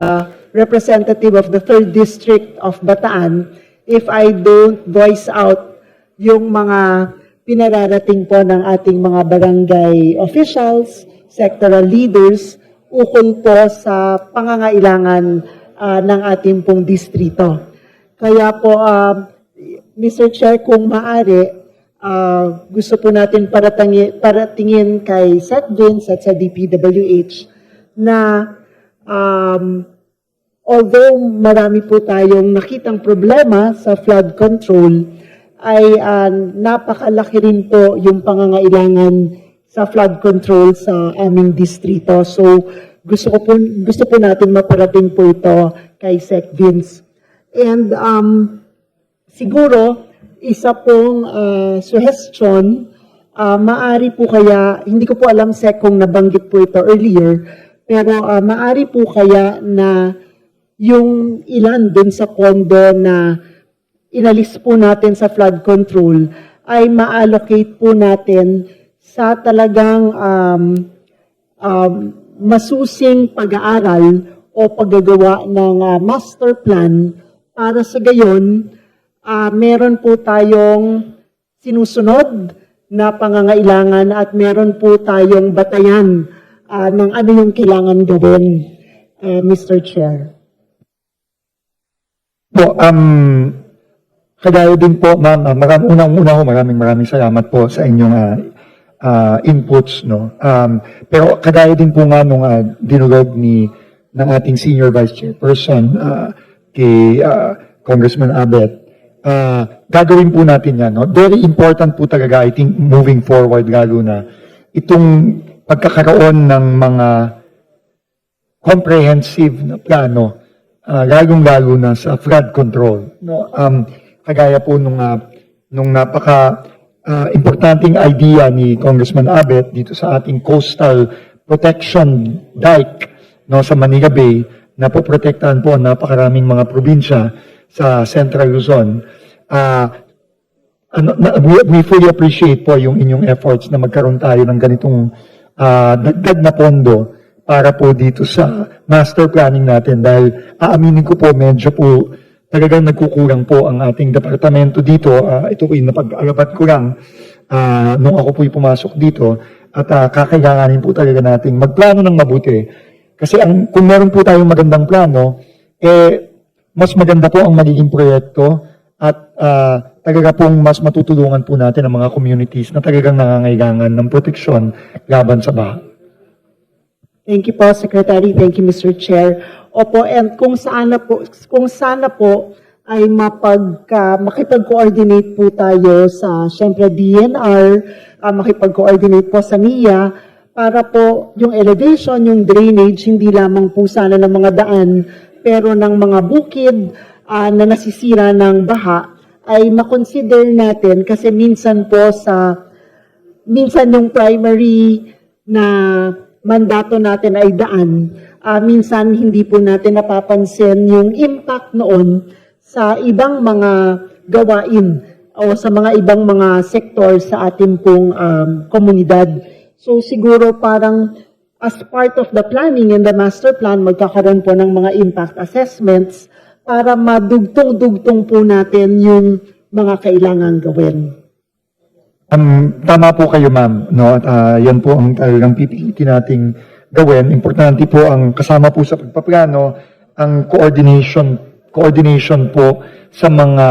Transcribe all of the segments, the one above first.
uh, representative of the 3rd District of Bataan if I don't voice out yung mga pinararating po ng ating mga barangay officials, sectoral leaders, ukol po sa pangangailangan ah, ng ating pong distrito. Kaya po, ah, Mr. Chair, kung maaari, ah, gusto po natin paratangi, paratingin kay Seth Vince at sa DPWH na um, although marami po tayong nakitang problema sa flood control, ay ah, napakalaki rin po yung pangangailangan sa flood control sa aming distrito. So, gusto ko po, gusto po natin maparating po ito kay Sec Vince. And um, siguro, isa pong ah, suggestion, ah, maari po kaya, hindi ko po alam Sec kung nabanggit po ito earlier, pero ah, maari po kaya na yung ilan dun sa pondo na inalis po natin sa flood control ay ma-allocate po natin sa talagang um, um, masusing pag-aaral o paggagawa ng ah, master plan para sa gayon ah, meron po tayong sinusunod na pangangailangan at meron po tayong batayan ah, ng ano yung kailangan gawin, ah, Mr. Chair. Po, um, kagaya din po, ma'am, uh, maram, unang-una ho, maraming maraming salamat po sa inyong ah, ah, inputs, no? Um, pero kagaya din po nga nung uh, dinulog ni ng ating senior vice chairperson ah, kay ah, Congressman Abet, ah, gagawin po natin yan, no? Very important po talaga, I think, moving forward, lalo na itong pagkakaroon ng mga comprehensive na plano, ah, lalong-lalo na sa flood control. No? Um, kagaya po nung, ah, nung napaka ah, importanting idea ni Congressman Abet dito sa ating coastal protection dike no, sa Manila Bay na poprotektahan po napakaraming mga probinsya sa Central Luzon. Ah, ano, na, we fully appreciate po yung inyong efforts na magkaroon tayo ng ganitong ah, dagdag na pondo para po dito sa master planning natin dahil aaminin ko po medyo po talagang nagkukulang po ang ating departamento dito. Ah, ito po yung napag-alabat ko lang ah, nung ako po pumasok dito at uh, kakailanganin po talaga nating magplano ng mabuti. Kasi ang, kung meron po tayong magandang plano, eh, mas maganda po ang magiging proyekto at ah, talaga pong mas matutulungan po natin ang mga communities na talagang nangangailangan ng proteksyon laban sa baha. Thank you po, Secretary. Thank you, Mr. Chair. Opo, and kung sana po, kung sana po ay mapagka, makipag-coordinate po tayo sa, syempre, DNR, ah, makipag-coordinate po sa NIA, para po yung elevation, yung drainage, hindi lamang po sana ng mga daan, pero ng mga bukid ah, na nasisira ng baha, ay makonsider natin kasi minsan po sa minsan yung primary na mandato natin ay daan, ah, minsan hindi po natin napapansin yung impact noon sa ibang mga gawain o sa mga ibang mga sektor sa ating pong um, komunidad. So siguro parang as part of the planning and the master plan, magkakaroon po ng mga impact assessments para madugtong-dugtong po natin yung mga kailangan gawin. Um, tama po kayo, ma'am. No? At ah, yan po ang talagang pipilitin nating gawin. Importante po ang kasama po sa pagpaplano, ang coordination, coordination po sa mga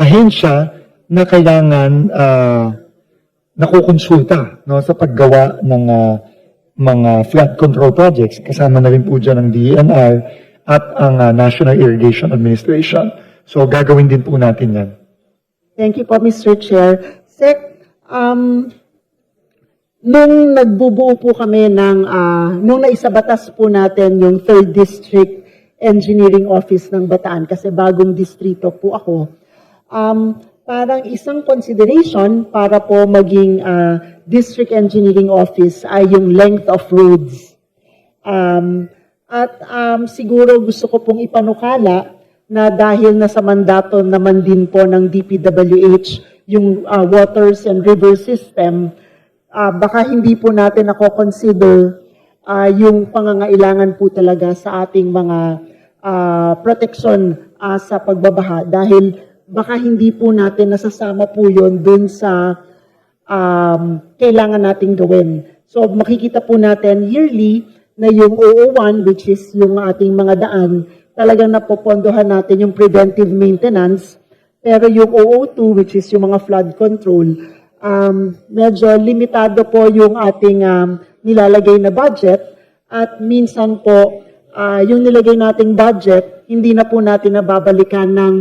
ahensya na kailangan uh, nakukonsulta no, sa paggawa ng ah, mga flood control projects. Kasama na rin po dyan ang DENR at ang ah, National Irrigation Administration. So gagawin din po natin yan. Thank you po, Mr. Chair. Sec, um, nung nagbubuo po kami ng, ah, nung naisabatas po natin yung 3rd District Engineering Office ng Bataan, kasi bagong distrito po ako, um, parang isang consideration para po maging ah, District Engineering Office ay yung length of roads. Um, at um, siguro gusto ko pong ipanukala na dahil nasa mandato naman din po ng DPWH yung uh, waters and river system, ah, baka hindi po natin ako consider ah, yung pangangailangan po talaga sa ating mga ah, protection ah, sa pagbabaha dahil baka hindi po natin nasasama po yon dun sa um, kailangan nating gawin. So makikita po natin yearly na yung OO1 which is yung ating mga daan, talagang napopondohan natin yung preventive maintenance. Pero yung OO2 which is yung mga flood control, um, medyo limitado po yung ating um, nilalagay na budget at minsan po ah, yung nilagay nating budget, hindi na po natin nababalikan ng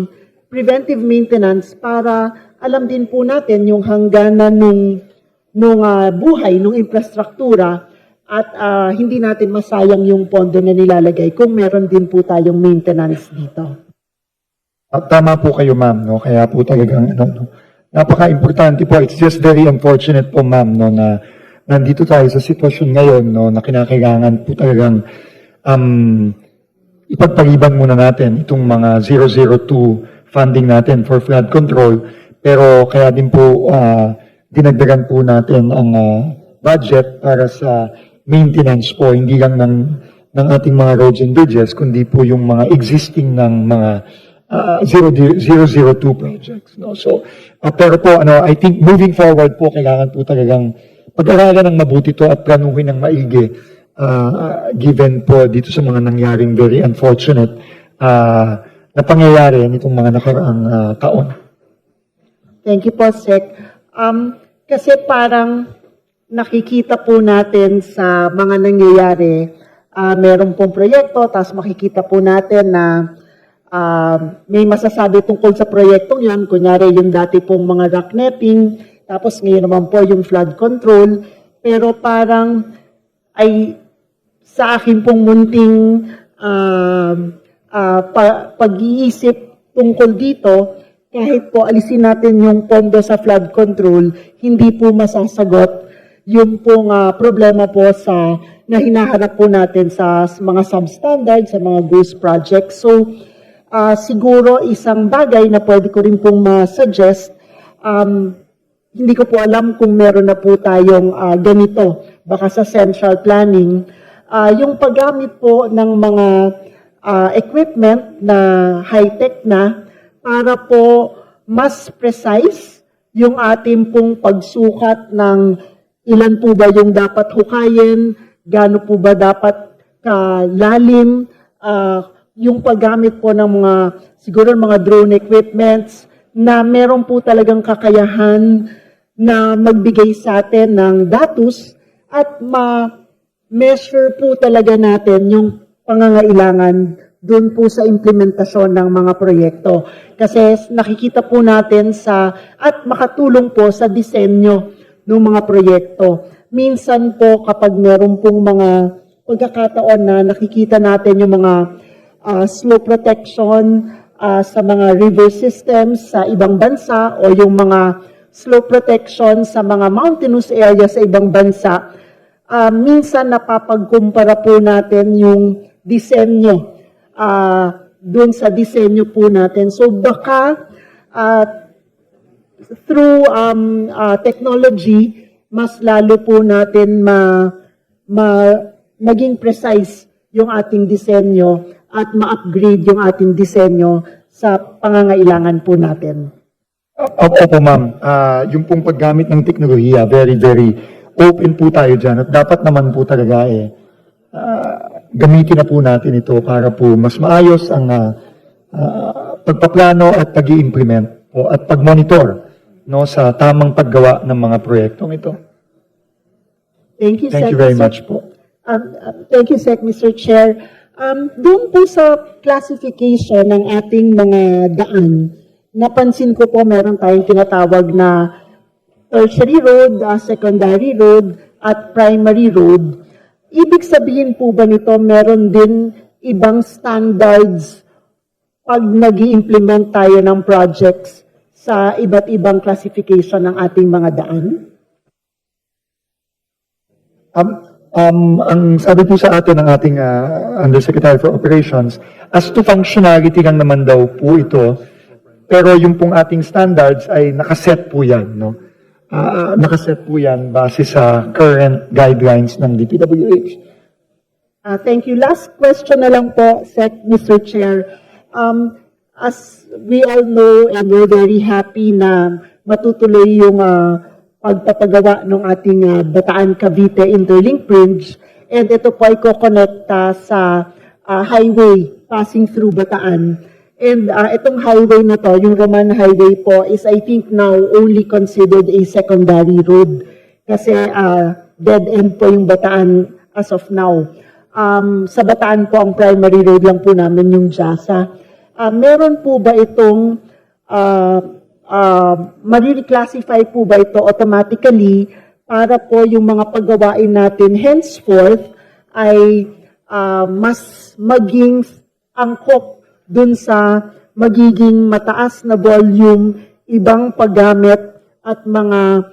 preventive maintenance para alam din po natin yung hangganan nung nung ah, buhay nung infrastruktura at ah, hindi natin masayang yung pondo na nilalagay kung meron din po tayong maintenance dito. At tama po kayo, ma'am, no? Kaya po talagang, ano, no? Napaka-importante po. It's just very unfortunate po, ma'am, no, na nandito tayo sa sitwasyon ngayon, no, na kinakailangan po talagang um, ipagpaliban muna natin itong mga 002 funding natin for flood control. Pero kaya din po ah, dinagdagan po natin ang ah, budget para sa maintenance po, hindi lang ng, ng ating mga roads and bridges, kundi po yung mga existing ng mga ah, 002 projects. No? So, ah, pero po, ano, I think moving forward po, kailangan po talagang pag-aralan ng mabuti to at planuhin ng maigi ah, given po dito sa mga nangyaring very unfortunate ah, na pangyayari nitong mga nakaraang ah, taon. Thank you po, Sec. Um, kasi parang nakikita po natin sa mga nangyayari, ah meron pong proyekto, tapos makikita po natin na ah, may masasabi tungkol sa proyektong yan. Kunyari, yung dati pong mga rock netting, tapos ngayon naman po yung flood control. Pero parang ay sa akin pong munting um, ah, pa- pag-iisip tungkol dito, kahit po alisin natin yung pondo sa flood control, hindi po masasagot yung pong ah, problema po sa na hinahanap po natin sa mga substandard, sa mga goose projects. So, ah, siguro isang bagay na pwede ko rin pong ma-suggest, um, hindi ko po alam kung meron na po tayong ah, ganito, baka sa central planning, Ah, yung paggamit po ng mga ah, equipment na high-tech na para po mas precise yung ating pong pagsukat ng ilan po ba yung dapat hukayin, gaano po ba dapat kalalim, ah, yung paggamit po ng mga, siguro mga drone equipments na meron po talagang kakayahan na magbigay sa atin ng datos at ma-measure po talaga natin yung pangangailangan doon po sa implementasyon ng mga proyekto. Kasi nakikita po natin sa, at makatulong po sa disenyo ng mga proyekto. Minsan po kapag meron pong mga pagkakataon na nakikita natin yung mga ah, slow protection ah, sa mga river systems sa ibang bansa o yung mga slow protection sa mga mountainous area sa ibang bansa, ah, minsan napapagkumpara po natin yung disenyo ah, dun sa disenyo po natin. So baka ah, through um, ah, technology, mas lalo po natin ma, ma, maging precise yung ating disenyo at ma-upgrade yung ating disenyo sa pangangailangan po natin. Opo, opo ma'am. Ah, yung pong paggamit ng teknolohiya, very, very open po tayo dyan. At dapat naman po talaga eh, ah, gamitin na po natin ito para po mas maayos ang ah, ah, pagpaplano at pag implement po at pag-monitor no, sa tamang paggawa ng mga proyektong ito. Thank you, Thank Sec. you very much po. Um, uh, thank you, Sec, Mr. Chair. Um, doon po sa classification ng ating mga daan, napansin ko po meron tayong tinatawag na tertiary road, uh, secondary road, at primary road. Ibig sabihin po ba nito meron din ibang standards pag nag implement tayo ng projects sa iba't ibang classification ng ating mga daan? Um, um, ang sabi po sa atin ng ating ah, Undersecretary for Operations, as to functionality lang naman daw po ito, pero yung pong ating standards ay nakaset po yan, no? Ah, nakaset po yan base sa current guidelines ng DPWH. Ah, thank you. Last question na lang po, Sec, Mr. Chair. Um, as we all know and we're very happy na matutuloy yung ah, pagpapagawa ng ating ah, Bataan Cavite Interlink Bridge and ito po ay kokonekta sa ah, highway passing through Bataan. And ah, itong highway na to, yung Roman Highway po, is I think now only considered a secondary road. Kasi ah, dead end po yung Bataan as of now. Um, sa Bataan po, ang primary road lang po namin yung Jasa. Ah, meron po ba itong, uh, uh, marireclassify po ba ito automatically para po yung mga paggawain natin henceforth ay ah, mas maging angkop dun sa magiging mataas na volume, ibang paggamit at mga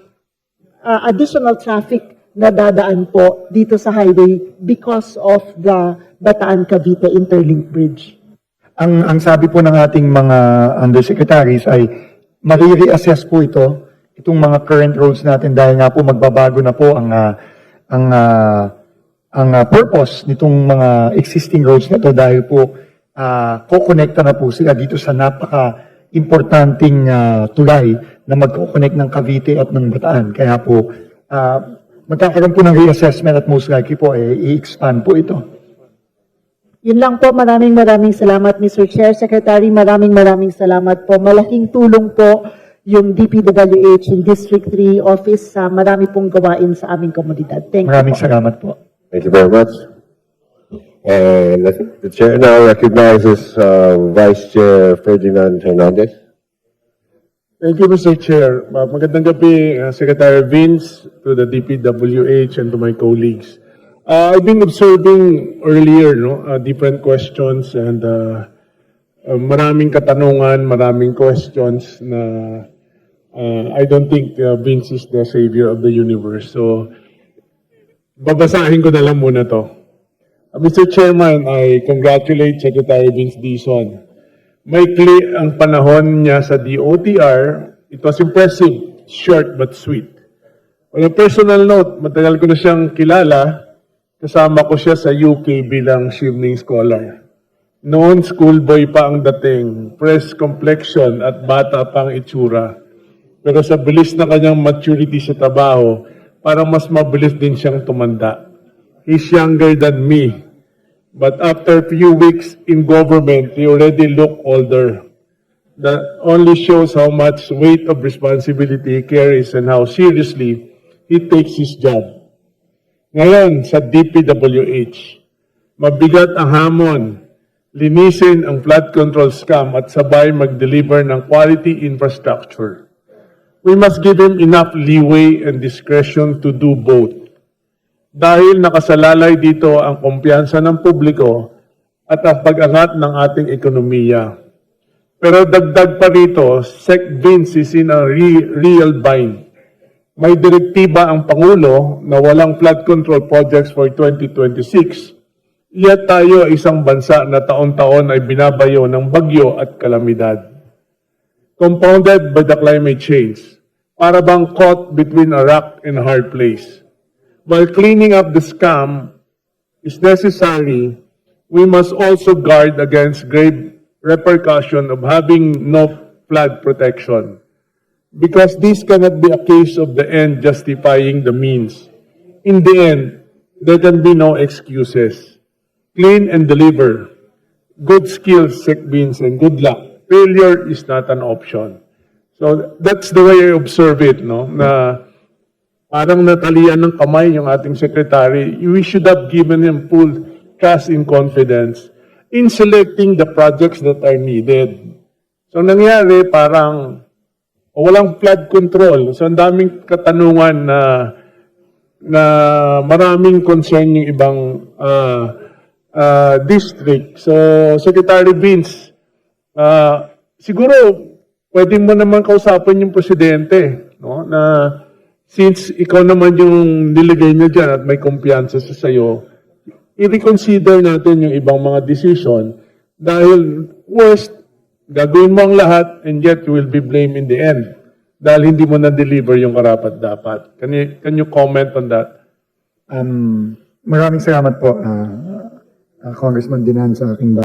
uh, additional traffic na dadaan po dito sa highway because of the Bataan-Cavite Interlink Bridge. Ang, ang sabi po ng ating mga undersecretaries ay marireassess po ito, itong mga current roads natin dahil nga po magbabago na po ang, ah, ang, ah, ang ah, purpose nitong mga existing roads na to dahil po uh, kokonekta na po sila dito sa napaka importanting ah, tulay na magkoconnect ng Cavite at ng Bataan. Kaya po, ah, magkakaroon po ng reassessment at most likely po, eh, i-expand po ito. Yun lang po, maraming maraming salamat Mr. Chair, Secretary, maraming maraming salamat po. Malaking tulong po yung DPWH in District 3 Office sa marami pong gawain sa aming komunidad. Thank you Maraming po. salamat po. Thank you very much. And the chair now recognizes uh, Vice Chair Ferdinand Hernandez. Thank you, Mr. Chair. Uh, Magandang gabi, uh, Secretary Vince, to the DPWH and to my colleagues. Uh, I've been observing earlier, no, uh, different questions and uh, uh, maraming katanungan, maraming questions na uh, I don't think uh, Vince is the savior of the universe. So, babasahin ko na lang muna to. Uh, Mr. Chairman, I congratulate Secretary Vince Dizon Maikli ang panahon niya sa DOTR. It was impressive, short but sweet. On a personal note, matagal ko na siyang kilala. Kasama ko siya sa UK bilang Shivning Scholar. Noon, schoolboy pa ang dating, fresh complexion at bata pang itsura. Pero sa bilis na kanyang maturity sa trabaho, parang mas mabilis din siyang tumanda. He's younger than me, But after few weeks in government, he already looked older. That only shows how much weight of responsibility he carries and how seriously he takes his job. Ngayon, sa DPWH, mabigat ang hamon, linisin ang flood control scam at sabay mag-deliver ng quality infrastructure. We must give him enough leeway and discretion to do both dahil nakasalalay dito ang kumpiyansa ng publiko at ang pag-angat ng ating ekonomiya. Pero dagdag pa rito, Sec Vince is in a re- real bind. May direktiba ang Pangulo na walang flood control projects for 2026. Yet tayo ay isang bansa na taon-taon ay binabayo ng bagyo at kalamidad. Compounded by the climate change. Para bang caught between a rock and a hard place. While cleaning up the scam is necessary, we must also guard against grave repercussion of having no flood protection. Because this cannot be a case of the end justifying the means. In the end, there can be no excuses. Clean and deliver. Good skills, sick beans, and good luck. Failure is not an option. So that's the way I observe it, no? Na parang natalian ng kamay yung ating secretary, we should have given him full trust and confidence in selecting the projects that are needed. So nangyari, parang walang flood control. So ang daming katanungan na na maraming concern yung ibang ah, ah, district. So Secretary Vince, ah, siguro pwede mo naman kausapin yung presidente, no? Na since ikaw naman yung nilagay niya dyan at may kumpiyansa sa sayo, i-reconsider natin yung ibang mga decision dahil worst, gagawin mo ang lahat and yet you will be blamed in the end dahil hindi mo na-deliver yung karapat dapat. Can you, can you comment on that? Um, maraming salamat po, uh, uh, Congressman Dinan sa aking